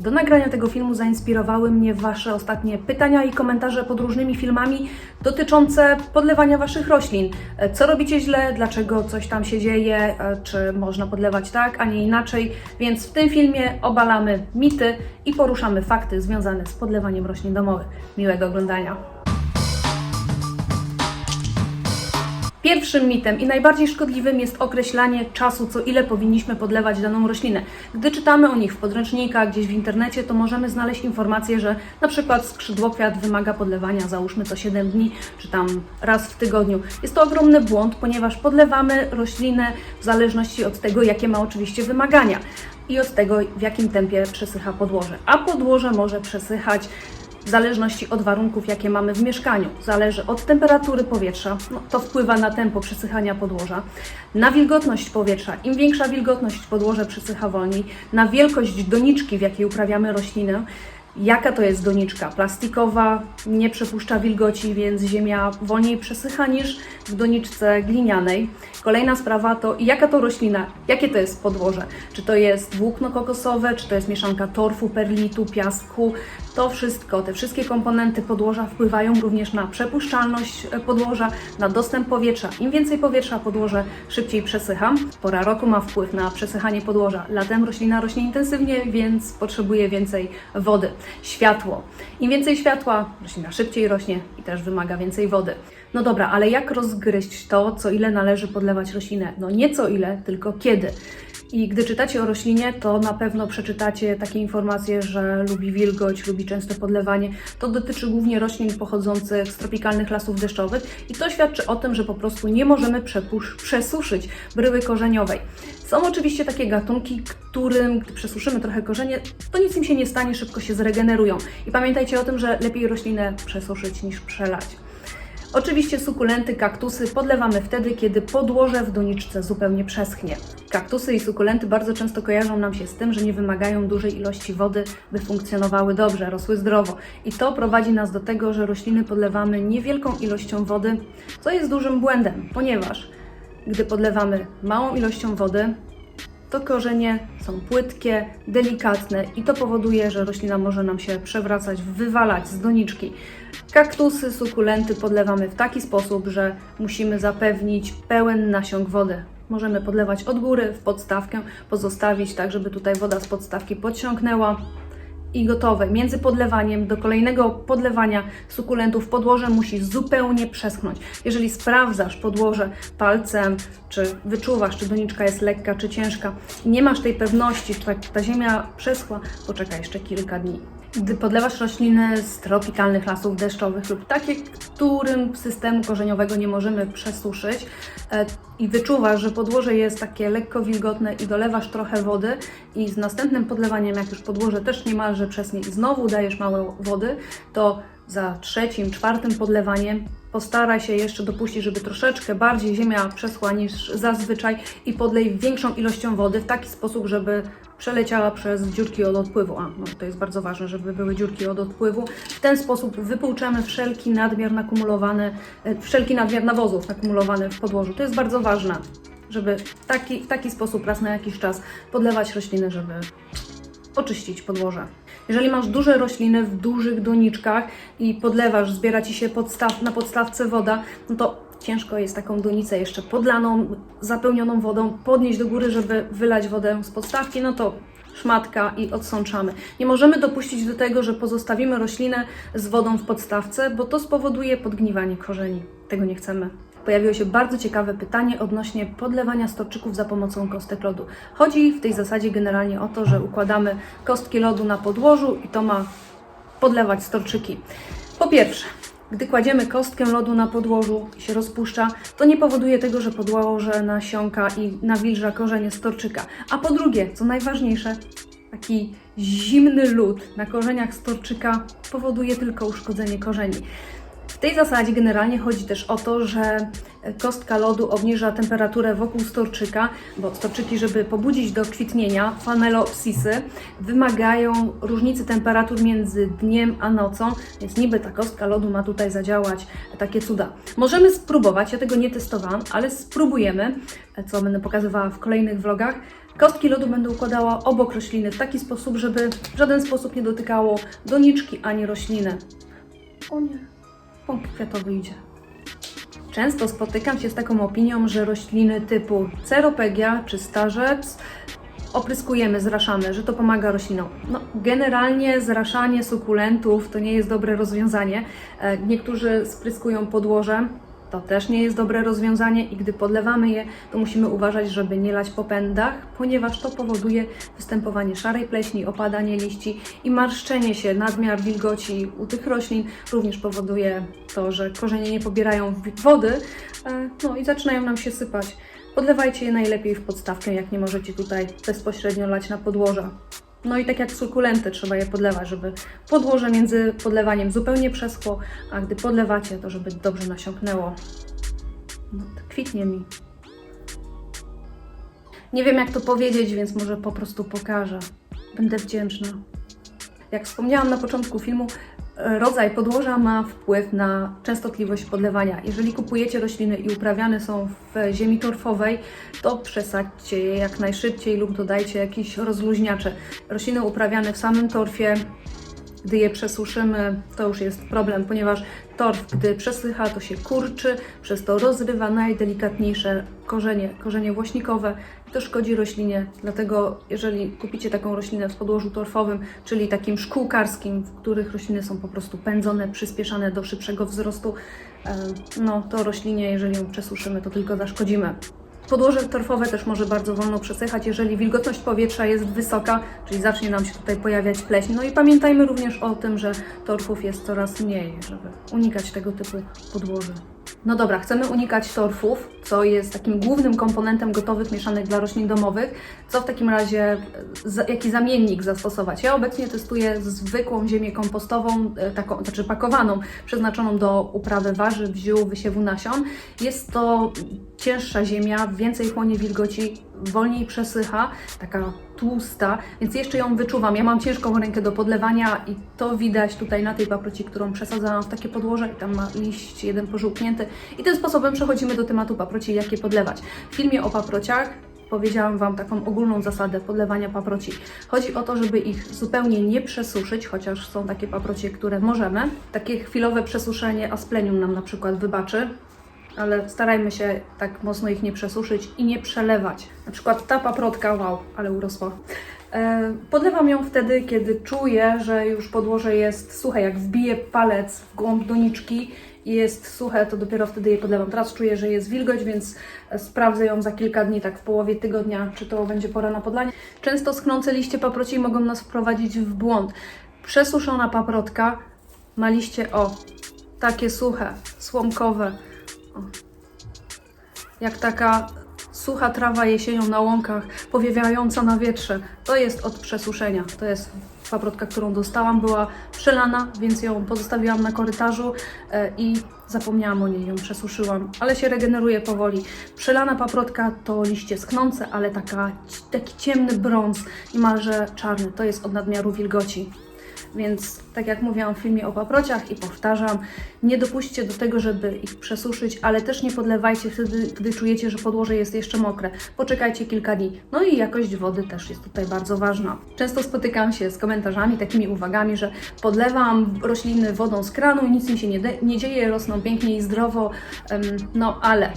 Do nagrania tego filmu zainspirowały mnie Wasze ostatnie pytania i komentarze pod różnymi filmami dotyczące podlewania Waszych roślin. E, Co robicie źle, dlaczego coś tam się dzieje, e, czy można podlewać tak, a nie inaczej. Więc w tym filmie obalamy mity i poruszamy fakty związane z podlewaniem roślin domowych. Miłego oglądania. Pierwszym mitem i najbardziej szkodliwym jest określanie czasu, co ile powinniśmy podlewać daną roślinę. Gdy czytamy o nich w podręcznikach, gdzieś w internecie, to możemy znaleźć informację, że na przykład skrzydłokwiat wymaga podlewania, załóżmy to 7 dni, czy tam raz w tygodniu. Jest to ogromny błąd, ponieważ podlewamy roślinę w zależności od tego, jakie ma oczywiście wymagania i od tego, w jakim tempie przesycha podłoże. A podłoże może przesychać w zależności od warunków, jakie mamy w mieszkaniu. Zależy od temperatury powietrza, no, to wpływa na tempo przesychania podłoża, na wilgotność powietrza. Im większa wilgotność podłoże przesycha wolniej, na wielkość doniczki, w jakiej uprawiamy roślinę. Jaka to jest doniczka? Plastikowa, nie przepuszcza wilgoci, więc ziemia wolniej przesycha niż w doniczce glinianej. Kolejna sprawa to jaka to roślina, jakie to jest podłoże? Czy to jest włókno kokosowe, czy to jest mieszanka torfu, perlitu, piasku? To wszystko, te wszystkie komponenty podłoża wpływają również na przepuszczalność e, podłoża, na dostęp powietrza. Im więcej powietrza podłoże szybciej przesycha. Pora roku ma wpływ na przesychanie podłoża. Latem roślina rośnie intensywnie, więc potrzebuje więcej wody. Światło. Im więcej światła, roślina szybciej rośnie i też wymaga więcej wody. No dobra, ale jak rozgryźć to, co ile należy podlewać roślinę? No nie co ile, tylko kiedy. I gdy czytacie o roślinie, to na pewno przeczytacie takie informacje, że lubi wilgoć, lubi częste podlewanie. To dotyczy głównie roślin pochodzących z tropikalnych lasów deszczowych i to świadczy o tym, że po prostu nie możemy przesuszyć bryły korzeniowej. Są oczywiście takie gatunki, którym, gdy przesuszymy trochę korzenie, to nic im się nie stanie, szybko się zregenerują. I pamiętajcie o tym, że lepiej roślinę przesuszyć niż przelać. Oczywiście sukulenty, kaktusy podlewamy wtedy, kiedy podłoże w doniczce zupełnie przeschnie. Kaktusy i sukulenty bardzo często kojarzą nam się z tym, że nie wymagają dużej ilości wody, by funkcjonowały dobrze, rosły zdrowo. I to prowadzi nas do tego, że rośliny podlewamy niewielką ilością wody, co jest dużym błędem, ponieważ gdy podlewamy małą ilością wody, to korzenie są płytkie, delikatne i to powoduje, że roślina może nam się przewracać, wywalać z doniczki. Kaktusy, sukulenty podlewamy w taki sposób, że musimy zapewnić pełen nasiąg wody. Możemy podlewać od góry w podstawkę, pozostawić tak, żeby tutaj woda z podstawki podsiąknęła i gotowe. Między podlewaniem do kolejnego podlewania sukulentów podłoże musi zupełnie przeschnąć. Jeżeli sprawdzasz podłoże palcem, czy wyczuwasz, czy doniczka jest lekka, czy ciężka nie masz tej pewności, czy ta, ta ziemia przeschła, poczekaj jeszcze kilka dni. Gdy podlewasz rośliny z tropikalnych lasów deszczowych lub takie, którym systemu korzeniowego nie możemy przesuszyć e, i wyczuwasz, że podłoże jest takie lekko wilgotne i dolewasz trochę wody i z następnym podlewaniem, jak już podłoże też niemalże przeschnie i znowu dajesz mało wody, to za trzecim, czwartym podlewaniem postaraj się jeszcze dopuścić, żeby troszeczkę bardziej ziemia przeschła niż zazwyczaj i podlej większą ilością wody w taki sposób, żeby przeleciała przez dziurki od odpływu. A, no to jest bardzo ważne, żeby były dziurki od odpływu. W ten sposób wypłuczamy wszelki nadmiar nakumulowany, e, wszelki nadmiar nawozów nakumulowany w podłożu. To jest bardzo ważne, żeby taki, w taki sposób raz na jakiś czas podlewać rośliny, żeby oczyścić podłoże. Jeżeli masz duże rośliny w dużych doniczkach i podlewasz, zbiera ci się podstaw, na podstawce woda, no to ciężko jest taką donicę jeszcze podlaną, zapełnioną wodą podnieść do góry, żeby wylać wodę z podstawki, no to szmatka i odsączamy. Nie możemy dopuścić do tego, że pozostawimy roślinę z wodą w podstawce, bo to spowoduje podgniwanie korzeni. Tego nie chcemy. Pojawiło się bardzo ciekawe pytanie odnośnie podlewania storczyków za pomocą kostek lodu. Chodzi w tej zasadzie generalnie o to, że układamy kostki lodu na podłożu i to ma podlewać storczyki. Po pierwsze, gdy kładziemy kostkę lodu na podłożu i się rozpuszcza, to nie powoduje tego, że podłoże nasiąka i nawilża korzenie storczyka. A po drugie, co najważniejsze, taki zimny lód na korzeniach storczyka powoduje tylko uszkodzenie korzeni. Tej zasadzie generalnie chodzi też o to, że kostka lodu obniża temperaturę wokół storczyka, bo storczyki, żeby pobudzić do kwitnienia, famelopsisy, wymagają różnicy temperatur między dniem a nocą, więc niby ta kostka lodu ma tutaj zadziałać takie cuda. Możemy spróbować, ja tego nie testowałam, ale spróbujemy, co będę pokazywała w kolejnych vlogach. Kostki lodu będę układała obok rośliny w taki sposób, żeby w żaden sposób nie dotykało doniczki ani rośliny. O nie, pąk kwiatowy idzie. Często spotykam się z taką opinią, że rośliny typu ceropegia czy starzec opryskujemy, zraszamy, że to pomaga roślinom. No, generalnie zraszanie sukulentów to nie jest dobre rozwiązanie. E, Niektórzy spryskują podłoże, to też nie jest dobre rozwiązanie i gdy podlewamy je, to musimy uważać, żeby nie lać po pędach, ponieważ to powoduje występowanie szarej pleśni, opadanie liści i marszczenie się, nadmiar wilgoci u tych roślin również powoduje to, że korzenie nie pobierają wody, e, no i zaczynają nam się sypać. Podlewajcie je najlepiej w podstawkę, jak nie możecie tutaj bezpośrednio lać na podłoże. No i tak jak sukulenty trzeba je podlewać, żeby podłoże między podlewaniem zupełnie przeschło, a gdy podlewacie, to żeby dobrze nasiąknęło. No, kwitnie mi. Nie wiem jak to powiedzieć, więc może po prostu pokażę. Będę wdzięczna. Jak wspomniałam na początku filmu, rodzaj podłoża ma wpływ na częstotliwość podlewania. Jeżeli kupujecie rośliny i uprawiane są w ziemi torfowej, to przesadźcie je jak najszybciej lub dodajcie jakiś rozluźniacze. Rośliny uprawiane w samym torfie, gdy je przesuszymy, to już jest problem, ponieważ torf, gdy przesycha, to się kurczy, przez to rozrywa najdelikatniejsze korzenie, korzenie włośnikowe to szkodzi roślinie. Dlatego, jeżeli kupicie taką roślinę w podłożu torfowym, czyli takim szkółkarskim, w których rośliny są po prostu pędzone, przyspieszane do szybszego wzrostu, e, no to roślinie, jeżeli ją przesuszymy, to tylko zaszkodzimy. Podłoże torfowe też może bardzo wolno przesychać, jeżeli wilgotność powietrza jest wysoka, czyli zacznie nam się tutaj pojawiać pleśń. No i pamiętajmy również o tym, że torfów jest coraz mniej, żeby unikać tego typu podłoży. No dobra, chcemy unikać torfów, co jest takim głównym komponentem gotowych mieszanek dla roślin domowych. Co w takim razie, jaki zamiennik zastosować? Ja obecnie testuję zwykłą ziemię kompostową, e, taką, znaczy pakowaną, przeznaczoną do uprawy warzyw, ziół, wysiewu nasion. Jest to cięższa ziemia, więcej chłonie wilgoci, wolniej przesycha, taka tłusta, więc jeszcze ją wyczuwam. Ja mam ciężką rękę do podlewania i to widać tutaj na tej paproci, którą przesadzałam w takie podłoże i tam ma liść jeden pożółknięty. I tym sposobem przechodzimy do tematu paproci, jak je podlewać. W filmie o paprociach powiedziałam Wam taką ogólną zasadę podlewania paproci. Chodzi o to, żeby ich zupełnie nie przesuszyć, chociaż są takie paprocie, które możemy. Takie chwilowe przesuszenie asplenium nam na przykład wybaczy, ale starajmy się tak mocno ich nie przesuszyć i nie przelewać. Na przykład ta paprotka, wow, ale urosła. E, Podlewam ją wtedy, kiedy czuję, że już podłoże jest suche. Jak wbiję palec w głąb doniczki i jest suche, to dopiero wtedy je podlewam. Teraz czuję, że jest wilgoć, więc sprawdzę ją za kilka dni, tak w połowie tygodnia, czy to będzie pora na podlanie. Często schnące liście paproci mogą nas wprowadzić w błąd. Przesuszona paprotka ma liście o takie suche, słomkowe, jak taka sucha trawa jesienią na łąkach, powiewająca na wietrze. To jest od przesuszenia. To jest paprotka, którą dostałam, była przelana, więc ją pozostawiłam na korytarzu e, i zapomniałam o niej, ją przesuszyłam, ale się regeneruje powoli. Przelana paprotka to liście sknące, ale taka, taki ciemny brąz, niemalże czarny. To jest od nadmiaru wilgoci. Więc tak jak mówiłam w filmie o paprociach i powtarzam, nie dopuśćcie do tego, żeby ich przesuszyć, ale też nie podlewajcie wtedy, gdy czujecie, że podłoże jest jeszcze mokre. Poczekajcie kilka dni. No i jakość wody też jest tutaj bardzo ważna. Często spotykam się z komentarzami, takimi uwagami, że podlewam rośliny wodą z kranu i nic mi się nie, nie dzieje, rosną pięknie i zdrowo, no ale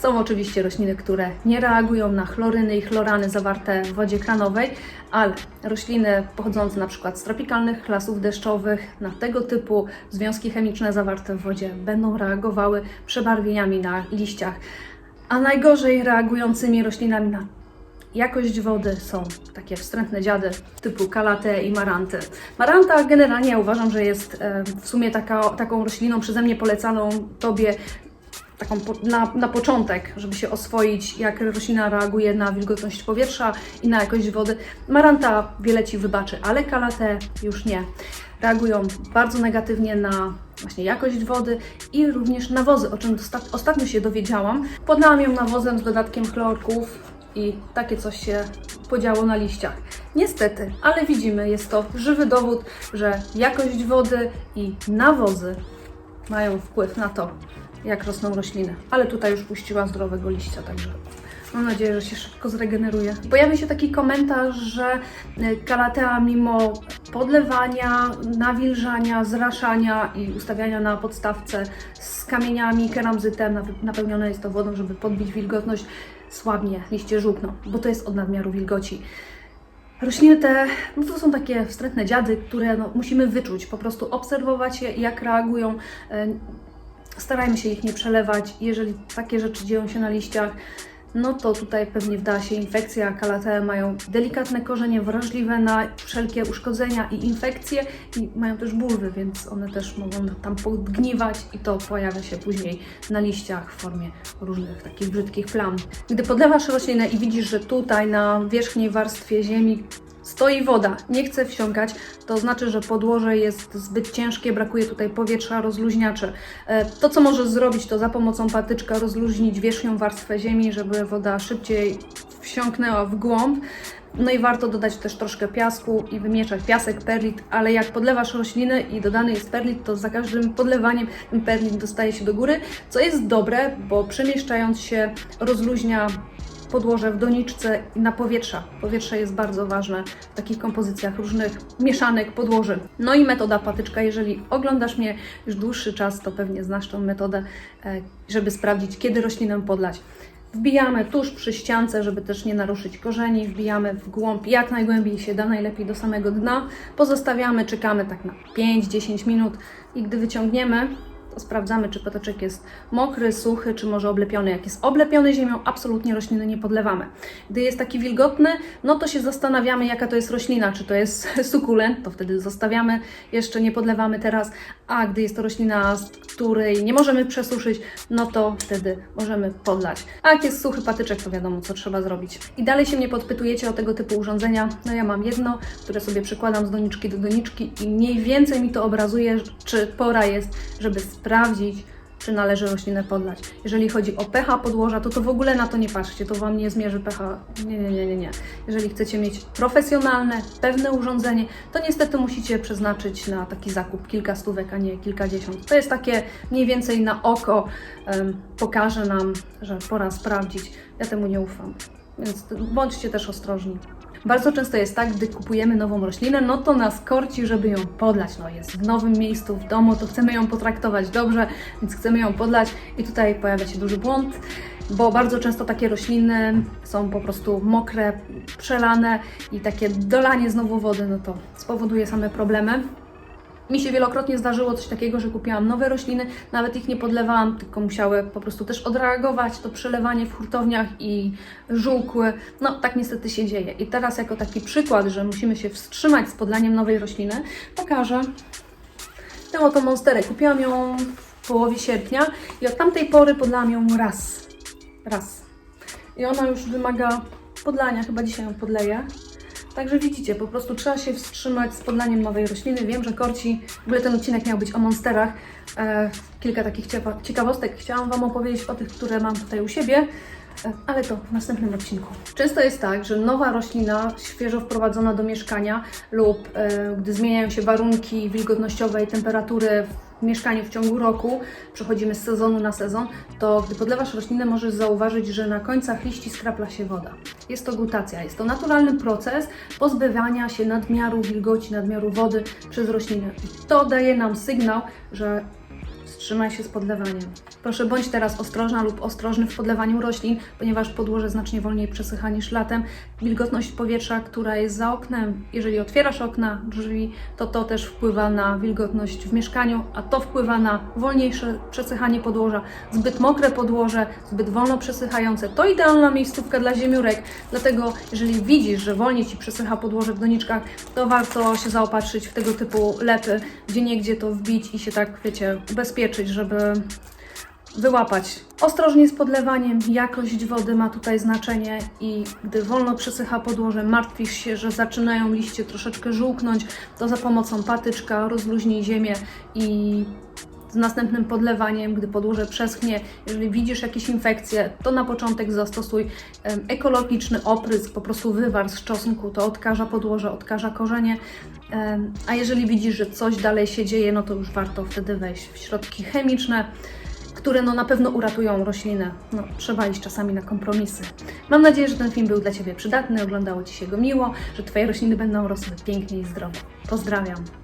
są oczywiście rośliny, które nie reagują na chloryny i chlorany zawarte w wodzie kranowej, ale rośliny pochodzące na przykład z tropikalnych lasów deszczowych na tego typu związki chemiczne zawarte w wodzie będą reagowały przebarwieniami na liściach, a najgorzej reagującymi roślinami na jakość wody są takie wstrętne dziady typu kalate i maranty. Maranta generalnie uważam, że jest e, w sumie taka, taką rośliną przeze mnie polecaną Tobie taką po, na, na początek, żeby się oswoić, jak roślina reaguje na wilgotność powietrza i na jakość wody. Maranta wiele Ci wybaczy, ale kalate już nie. Reagują bardzo negatywnie na właśnie jakość wody i również nawozy, o czym ostatnio się dowiedziałam. Podlałam ją nawozem z dodatkiem chlorków i takie coś się podziało na liściach. Niestety, ale widzimy, jest to żywy dowód, że jakość wody i nawozy mają wpływ na to, jak rosną rośliny. Ale tutaj już puściła zdrowego liścia, także mam nadzieję, że się szybko zregeneruje. Pojawi się taki komentarz, że y, kalatea mimo podlewania, nawilżania, zraszania i ustawiania na podstawce z kamieniami, keramzytem, nape- napełnione jest to wodą, żeby podbić wilgotność, słabnie, liście żółkną, bo to jest od nadmiaru wilgoci. Rośliny te, no to są takie wstrętne dziady, które no, musimy wyczuć, po prostu obserwować je, jak reagują. Starajmy się ich nie przelewać. Jeżeli takie rzeczy dzieją się na liściach, no to tutaj pewnie wda się infekcja. Kalatee mają delikatne korzenie, wrażliwe na wszelkie uszkodzenia i infekcje i mają też bulwy, więc one też mogą tam podgniwać i to pojawia się później na liściach w formie różnych takich brzydkich plam. Gdy podlewasz roślinę i widzisz, że tutaj na wierzchniej warstwie ziemi stoi woda, nie chce wsiąkać, to znaczy, że podłoże jest zbyt ciężkie, brakuje tutaj powietrza, rozluźniaczy. E, To, co możesz zrobić, to za pomocą patyczka rozluźnić wierzchnią warstwę ziemi, żeby woda szybciej wsiąknęła w głąb. No i warto dodać też troszkę piasku i wymieszać piasek, perlit, ale jak podlewasz rośliny i dodany jest perlit, to za każdym podlewaniem ten perlit dostaje się do góry, co jest dobre, bo przemieszczając się rozluźnia podłoże w doniczce i na powietrza. Powietrze jest bardzo ważne w takich kompozycjach różnych mieszanek podłoży. No i metoda patyczka. Jeżeli oglądasz mnie już dłuższy czas, to pewnie znasz tą metodę, e, żeby sprawdzić, kiedy roślinę podlać. Wbijamy tuż przy ściance, żeby też nie naruszyć korzeni, wbijamy w głąb jak najgłębiej się da, najlepiej do samego dna. Pozostawiamy, czekamy tak na 5-10 minut i gdy wyciągniemy, to sprawdzamy, czy patyczek jest mokry, suchy, czy może oblepiony. Jak jest oblepiony ziemią, absolutnie rośliny nie podlewamy. Gdy jest taki wilgotny, no to się zastanawiamy, jaka to jest roślina, czy to jest sukulent, to wtedy zostawiamy, jeszcze nie podlewamy teraz, a gdy jest to roślina, z której nie możemy przesuszyć, no to wtedy możemy podlać. A jak jest suchy patyczek, to wiadomo, co trzeba zrobić. I dalej się mnie podpytujecie o tego typu urządzenia. No ja mam jedno, które sobie przykładam z doniczki do doniczki i mniej więcej mi to obrazuje, czy pora jest, żeby sprawdzić, czy należy roślinę podlać. Jeżeli chodzi o pH podłoża, to to w ogóle na to nie patrzcie, to Wam nie zmierzy pH. Nie, nie, nie, nie, nie. Jeżeli chcecie mieć profesjonalne, pewne urządzenie, to niestety musicie przeznaczyć na taki zakup kilka stówek, a nie kilkadziesiąt. To jest takie mniej więcej na oko, em, pokaże nam, że pora sprawdzić. Ja temu nie ufam, więc bądźcie też ostrożni. Bardzo często jest tak, gdy kupujemy nową roślinę, no to nas korci, żeby ją podlać. No jest w nowym miejscu, w domu, to chcemy ją potraktować dobrze, więc chcemy ją podlać i tutaj pojawia się duży błąd, bo bardzo często takie rośliny są po prostu mokre, przelane i takie dolanie znowu wody, no to spowoduje same problemy. Mi się wielokrotnie zdarzyło coś takiego, że kupiłam nowe rośliny, nawet ich nie podlewałam, tylko musiały po prostu też odreagować to przelewanie w hurtowniach i żółkły. No, tak niestety się dzieje. I teraz, jako taki przykład, że musimy się wstrzymać z podlaniem nowej rośliny, pokażę tę oto monsterę. Kupiłam ją w połowie sierpnia i od tamtej pory podlałam ją raz. Raz. I ona już wymaga podlania, chyba dzisiaj ją podleję. Także widzicie, po prostu trzeba się wstrzymać z podlaniem nowej rośliny. Wiem, że korci, w ogóle ten odcinek miał być o monsterach. E, kilka takich cieka- ciekawostek chciałam Wam opowiedzieć o tych, które mam tutaj u siebie, e, ale to w następnym odcinku. Często jest tak, że nowa roślina, świeżo wprowadzona do mieszkania lub e, gdy zmieniają się warunki wilgotnościowe i temperatury mieszkaniu w ciągu roku, przechodzimy z sezonu na sezon, to gdy podlewasz roślinę, możesz zauważyć, że na końcach liści skrapla się woda. Jest to gutacja, jest to naturalny proces pozbywania się nadmiaru wilgoci, nadmiaru wody przez roślinę. I to daje nam sygnał, że wstrzymaj się z podlewaniem. Proszę bądź teraz ostrożna lub ostrożny w podlewaniu roślin, ponieważ podłoże znacznie wolniej przesycha niż latem. Wilgotność powietrza, która jest za oknem, jeżeli otwierasz okna, drzwi, to to też wpływa na wilgotność w mieszkaniu, a to wpływa na wolniejsze przesychanie podłoża. Zbyt mokre podłoże, zbyt wolno przesychające, to idealna miejscówka dla ziemiórek. Dlatego, jeżeli widzisz, że wolniej Ci przesycha podłoże w doniczkach, to warto się zaopatrzyć w tego typu lepy, gdzie niegdzie to wbić i się tak, wiecie, ubezpieczyć, żeby wyłapać. Ostrożnie z podlewaniem, jakość wody ma tutaj znaczenie i gdy wolno przesycha podłoże, martwisz się, że zaczynają liście troszeczkę żółknąć, to za pomocą patyczka rozluźnij ziemię i z następnym podlewaniem, gdy podłoże przeschnie, jeżeli widzisz jakieś infekcje, to na początek zastosuj ekologiczny oprysk, po prostu wywar z czosnku, to odkaża podłoże, odkaża korzenie. A jeżeli widzisz, że coś dalej się dzieje, no to już warto wtedy wejść w środki chemiczne, które no na pewno uratują roślinę. No, trzeba iść czasami na kompromisy. Mam nadzieję, że ten film był dla Ciebie przydatny, oglądało Ci się go miło, że Twoje rośliny będą rosły pięknie i zdrowo. Pozdrawiam.